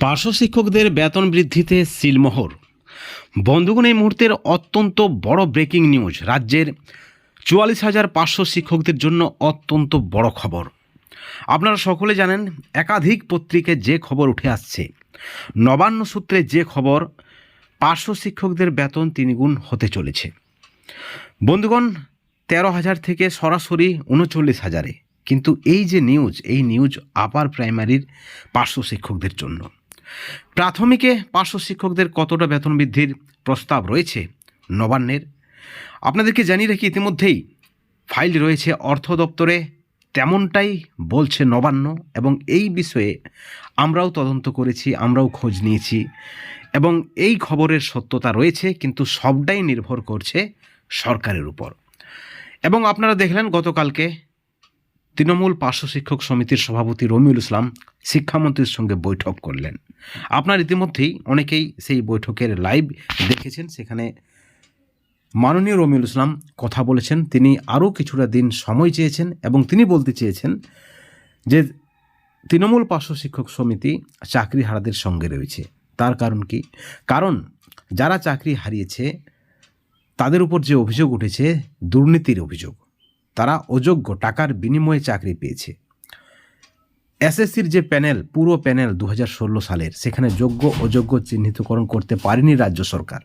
পার্শ্ব শিক্ষকদের বেতন বৃদ্ধিতে সিলমোহর। বন্ধুগণ, এই মুহূর্তের অত্যন্ত বড় ব্রেকিং নিউজ রাজ্যের চুয়াল্লিশ হাজার পাঁচশো শিক্ষকদের জন্য অত্যন্ত বড় খবর। আপনারা সকলে জানেন, একাধিক পত্রিকায় যে খবর উঠে আসছে। নবান্ন সূত্রে যে খবর, পার্শ্ব শিক্ষকদের বেতন তিনগুণ হতে চলেছে। বন্ধুগণ, তেরো হাজার থেকে সরাসরি উনচল্লিশ হাজারে। কিন্তু এই যে নিউজ এই নিউজ আপার প্রাইমারির পার্শ্ব শিক্ষকদের জন্য। প্রাথমিকে পার্শ্ব শিক্ষকদের কতটা বেতন বৃদ্ধির প্রস্তাব রয়েছে? নবান্নের। আপনাদেরকে জানিয়ে রাখি, ইতিমধ্যেই ফাইল রয়েছে অর্থ দপ্তরে। তেমনটাই বলছে নবান্ন এবং এই বিষয়ে আমরাও তদন্ত করেছি, আমরাও খোঁজ নিয়েছি এবং এই খবরের সত্যতা রয়েছে, কিন্তু সবটাই নির্ভর করছে সরকারের উপর। এবং আপনারা দেখলেন গতকালকে তৃণমূল পার্শ্ব শিক্ষক সমিতির সভাপতি রমিউল ইসলাম শিক্ষামন্ত্রীর সঙ্গে বৈঠক করলেন। আপনার ইতিমধ্যেই অনেকেই সেই বৈঠকের লাইভ দেখেছেন। সেখানে মাননীয় রমিউল ইসলাম কথা বলেছেন। তিনি আরও কিছুটা দিন সময় চেয়েছেন এবং তিনি বলতে চেয়েছেন যে তৃণমূল পার্শ্ব শিক্ষক সমিতি চাকরি হারাদের সঙ্গে রয়েছে। তার কারণ কি? কারণ যারা চাকরি হারিয়েছে, তাদের উপর যে অভিযোগ উঠেছে, দুর্নীতির অভিযোগ। তারা অযোগ্য টাকার বিনিময়ে চাকরি পেয়েছে। এসএসসির যে প্যানেল, পুরো প্যানেল দু হাজার ষোলো সালের, সেখানে যোগ্য, অযোগ্য চিহ্নিতকরণ করতে পারেনি রাজ্য সরকার।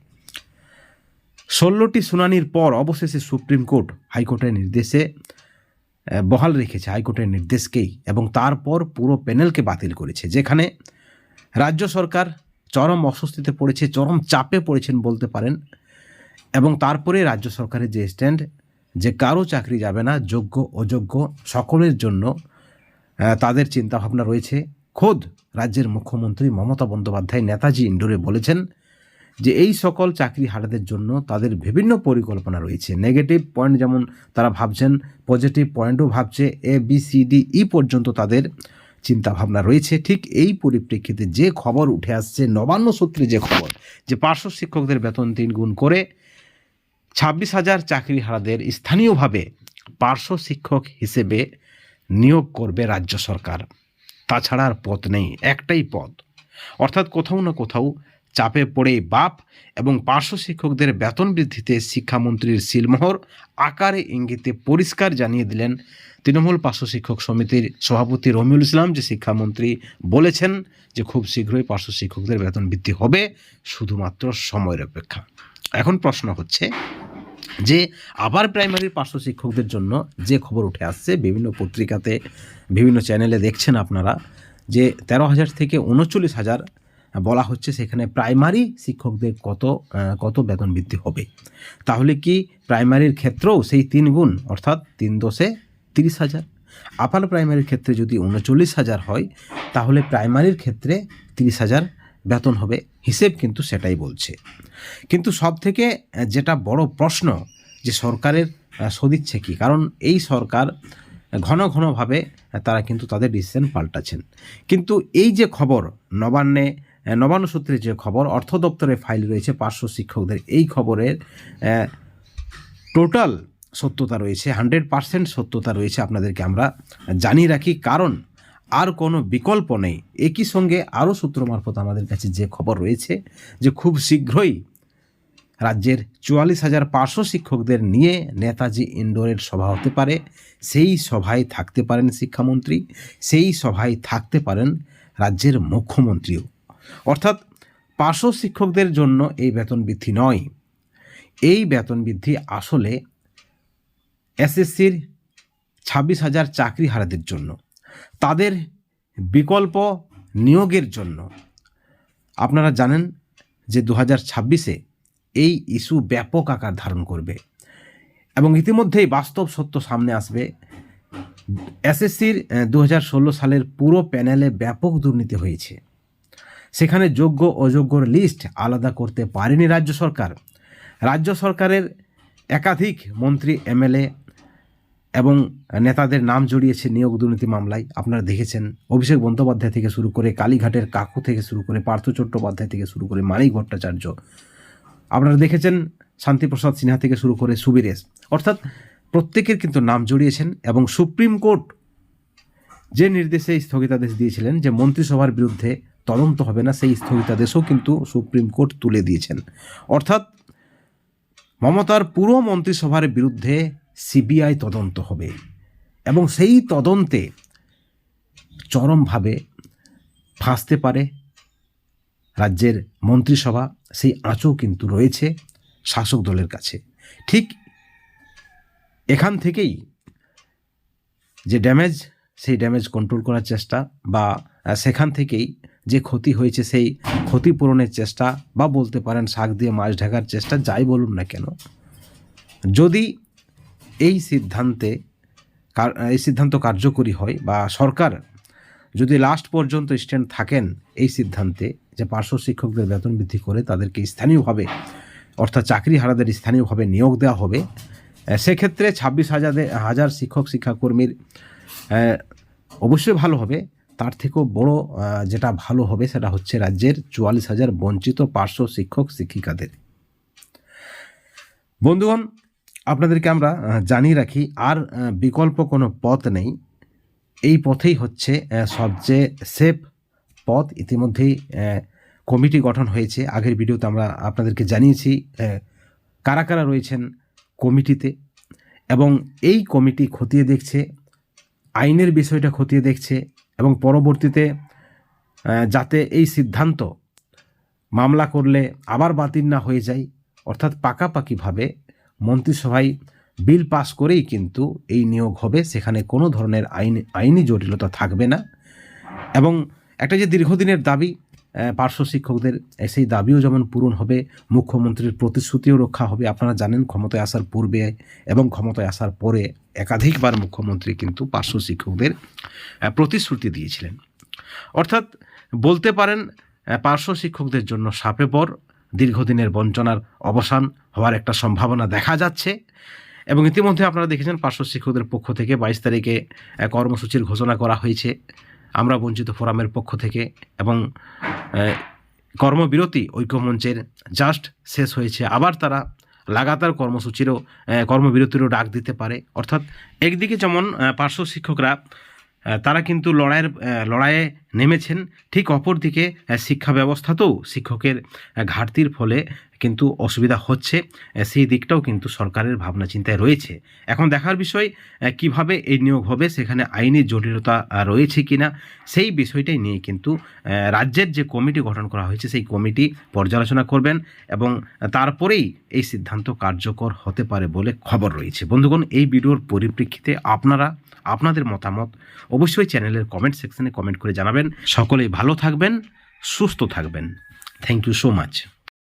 ষোলোটি শুনানির পর অবশেষে সুপ্রিম কোর্ট হাইকোর্টের নির্দেশে বহাল রেখেছে হাইকোর্টের নির্দেশকেই এবং তারপর পুরো প্যানেলকে বাতিল করেছে, যেখানে রাজ্য সরকার চরম অস্বস্তিতে পড়েছে, চরম চাপে পড়েছেন বলতে পারেন এবং তারপরে রাজ্য সরকারের যে স্ট্যান্ড যে কারও চাকরি যাবে না, যোগ্য, অযোগ্য, সকলের জন্য তাদের চিন্তাভাবনা রয়েছে। খোদ রাজ্যের মুখ্যমন্ত্রী মমতা বন্দ্যোপাধ্যায় নেতাজি ইন্ডোরে বলেছেন যে এই সকল চাকরি হারাদের জন্য তাদের বিভিন্ন পরিকল্পনা রয়েছে। নেগেটিভ পয়েন্ট যেমন তারা ভাবছেন, পজিটিভ পয়েন্টও ভাবছে, A, B, C, D, E পর্যন্ত তাদের চিন্তাভাবনা রয়েছে। ঠিক এই পরিপ্রেক্ষিতে যে খবর উঠে আসছে, নবান্ন সূত্রে যে খবর, যে পার্শ্ব শিক্ষকদের বেতন তিন গুণ করে ছাব্বিশ হাজার চাকরি হারাদের স্থানীয়ভাবে পার্শ্ব শিক্ষক হিসেবে নিয়োগ করবে রাজ্য সরকার। তাছাড়া আর পথ নেই, একটাই পথ অর্থাৎ কোথাও না কোথাও চাপে পড়ে বাপ এবং পার্শ্ব শিক্ষকদের বেতন বৃদ্ধিতে শিক্ষামন্ত্রীর সিলমোহর আকারে ইঙ্গিতে পরিষ্কার জানিয়ে দিলেন তৃণমূল পার্শ্ব শিক্ষক সমিতির সভাপতি রমিউল ইসলাম যে শিক্ষামন্ত্রী বলেছেন যে খুব শীঘ্রই পার্শ্ব শিক্ষকদের বেতন বৃদ্ধি হবে শুধুমাত্র সময়ের অপেক্ষা। এখন প্রশ্ন হচ্ছে যে আবার প্রাইমারির পার্শ্ব শিক্ষকদের জন্য যে খবর উঠে আসছে, বিভিন্ন পত্রিকাতে, বিভিন্ন চ্যানেলে দেখছেন আপনারা, যে তেরো হাজার থেকে উনচল্লিশ হাজার বলা হচ্ছে সেখানে প্রাইমারি শিক্ষকদের কত কত বেতন বৃদ্ধি হবে। তাহলে কি প্রাইমারির ক্ষেত্রেও সেই তিন গুণ, অর্থাৎ তিন দশে তিরিশ হাজার? আপার প্রাইমারির ক্ষেত্রে যদি উনচল্লিশ হাজার হয়, তাহলে প্রাইমারির ক্ষেত্রে তিরিশ হাজার বেতন হবে, হিসেব কিন্তু সেটাই বলছে। কিন্তু সব থেকে যেটা বড় প্রশ্ন যে সরকারের সদিচ্ছে কি? কারণ এই সরকার ঘন ঘনভাবে তারা কিন্তু তাদের ডিসিশন পাল্টাচ্ছেন। কিন্তু এই যে খবর, নবান্নে নবান্ন সূত্রে যে খবর, অর্থ দপ্তরে ফাইল রয়েছে পার্শ্ব শিক্ষকদের, এই খবরের টোটাল সত্যতা রয়েছে, হান্ড্রেড পার্সেন্ট সত্যতা রয়েছে আপনাদেরকে আমরা জানিয়ে রাখি। কারণ আর কোনো বিকল্প নেই। একই সঙ্গে আরও সূত্র মারফত আমাদের কাছে যে খবর রয়েছে যে খুব শীঘ্রই রাজ্যের চুয়াল্লিশ হাজার পাঁচশো শিক্ষকদের নিয়ে নেতাজি ইন্ডোরের সভা হতে পারে। সেই সভায় থাকতে পারেন শিক্ষামন্ত্রী, সেই সভায় থাকতে পারেন রাজ্যের মুখ্যমন্ত্রীও। অর্থাৎ পার্শ্ব শিক্ষকদের জন্য এই বেতন বৃদ্ধি নয়। এই বেতন বৃদ্ধি আসলে এসএসসির ছাব্বিশ হাজার চাকরি হারাদের জন্য। তাদের বিকল্প নিয়োগের জন্য। আপনারা জানেন যে দু হাজার ছাব্বিশে এই ইস্যু ব্যাপক আকার ধারণ করবে এবং ইতিমধ্যেই বাস্তব সত্য সামনে আসবে। এসএসসির দু হাজার ষোলো সালের পুরো প্যানেলে ব্যাপক দুর্নীতি হয়েছে। সেখানে যোগ্য, অযোগ্যর লিস্ট আলাদা করতে পারেনি রাজ্য সরকার। রাজ্য সরকারের একাধিক মন্ত্রী, এমএলএ এবং নেতাদের নাম জড়িয়েছে নিয়োগ দুর্নীতি মামলায়। আপনারা দেখেছেন, অভিষেক বন্দ্যোপাধ্যায় থেকে শুরু করে কালীঘাটের কাকু থেকে শুরু করে পার্থ চট্টোপাধ্যায় থেকে শুরু করে মানিক ভট্টাচার্য। আপনারা দেখেছেন, শান্তিপ্রসাদ সিনহা থেকে শুরু করে সুবিরেশ অর্থাৎ প্রত্যেকের কিন্তু নাম জড়িয়েছেন এবং সুপ্রিম কোর্ট যে নির্দেশে স্থগিতাদেশ দিয়েছিলেন যে মন্ত্রিসভার বিরুদ্ধে তদন্ত হবে না, সেই স্থগিতাদেশও কিন্তু সুপ্রিম কোর্ট তুলে দিয়েছেন। অর্থাৎ মমতার পুরো মন্ত্রিসভার বিরুদ্ধে সিবিআই তদন্ত হবে। এবং সেই তদন্তে চরমভাবে ফাঁসতে পারে রাজ্যের মন্ত্রিসভা। সেই আঁচও কিন্তু রয়েছে শাসক দলের কাছে। ঠিক এখান থেকেই যে ড্যামেজ, সেই ড্যামেজ কন্ট্রোল করার চেষ্টা বা সেখান থেকেই যে ক্ষতি হয়েছে, সেই ক্ষতিপূরণের চেষ্টা বা বলতে পারেন শাক দিয়ে মাছ ঢাকার চেষ্টা, যাই বলুন না কেন। যদি এই সিদ্ধান্তে এই সিদ্ধান্ত কার্যকরী হয় বা সরকার যদি লাস্ট পর্যন্ত স্ট্যান্ড থাকেন এই সিদ্ধান্তে যে পার্শ্ব শিক্ষকদের বেতন বৃদ্ধি করে তাদেরকে স্থানীয়ভাবে, অর্থাৎ চাকরি হারাদের স্থানীয়ভাবে নিয়োগ দেওয়া হবে। সেক্ষেত্রে ছাব্বিশ হাজার হাজার শিক্ষক, শিক্ষাকর্মীর অবশ্যই ভালো হবে। তার থেকেও বড় যেটা ভালো হবে সেটা হচ্ছে রাজ্যের চুয়াল্লিশ হাজার বঞ্চিত পার্শ্ব শিক্ষক, শিক্ষিকাদের। বন্ধুগণ আপনাদেরকে আমরা জানিয়ে রাখি, আর বিকল্প কোনো পথ নেই। এই পথেই হচ্ছে সবচেয়ে সেফ পথ। ইতিমধ্যেই কমিটি গঠন হয়েছে। আগের ভিডিওতে আমরা আপনাদেরকে জানিয়েছি কারা কারা রয়েছেন কমিটিতে। এবং এই কমিটি খতিয়ে দেখছে, আইনের বিষয়টা খতিয়ে দেখছে, এবং পরবর্তীতে যাতে এই সিদ্ধান্ত মামলা করলে আবার বাতিল না হয়ে যায়, অর্থাৎ পাকাপাকিভাবে মন্ত্রিসভায় বিল পাস করেই কিন্তু এই নিয়োগ হবে। সেখানে কোনো ধরনের আইন, আইনি জটিলতা থাকবে না। এবং একটা যে দীর্ঘদিনের দাবি পার্শ্ব শিক্ষকদের সেই দাবিও যেমন পূরণ হবে, মুখ্যমন্ত্রীর প্রতিশ্রুতিও রক্ষা হবে। আপনারা জানেন, ক্ষমতায় আসার পূর্বে এবং ক্ষমতায় আসার পরে একাধিকবার মুখ্যমন্ত্রী কিন্তু পার্শ্ব শিক্ষকদের প্রতিশ্রুতি দিয়েছিলেন। অর্থাৎ বলতে পারেন পার্শ্ব শিক্ষকদের জন্য সাপে পর দীর্ঘদিনের বঞ্চনার অবসান হওয়ার একটা সম্ভাবনা দেখা যাচ্ছে। এবং ইতিমধ্যে আপনারা দেখেছেন পার্শ্ব শিক্ষকদের পক্ষ থেকে বাইশ তারিখে কর্মসূচির ঘোষণা করা হয়েছে। আমরা বঞ্চিত ফোরামের পক্ষ থেকে এবং কর্মবিরতি ঐক্যমঞ্চের জাস্ট শেষ হয়েছে। আবার তারা লাগাতার কর্মসূচিরও কর্মবিরতিরও ডাক দিতে পারে। অর্থাৎ একদিকে যেমন পার্শ্ব শিক্ষকরা তারা কিন্তু লড়াইয়ের লড়াইয়ে নেমেছেন। ঠিক অপরদিকে শিক্ষা ব্যবস্থাতেও শিক্ষকের ঘাটতির ফলে কিন্তু অসুবিধা হচ্ছে। সেই দিকটাও কিন্তু সরকারের ভাবনা চিন্তায় রয়েছে। এখন দেখার বিষয় কীভাবে এই নিয়োগ হবে, সেখানে আইনি জটিলতা রয়েছে কিনা, সেই বিষয়টাই নিয়ে কিন্তু রাজ্যের যে কমিটি গঠন করা হয়েছে, সেই কমিটি পর্যালোচনা করবেন এবং তারপরেই এই সিদ্ধান্ত কার্যকর হতে পারে বলে খবর রয়েছে। বন্ধুগণ, এই ভিডিওর পরিপ্রেক্ষিতে আপনারা, আপনাদের মতামত অবশ্যই চ্যানেলের কমেন্ট সেকশনে কমেন্ট করে জানাবেন। সকলেই ভালো থাকবেন সুস্থ থাকবেন। Thank you so much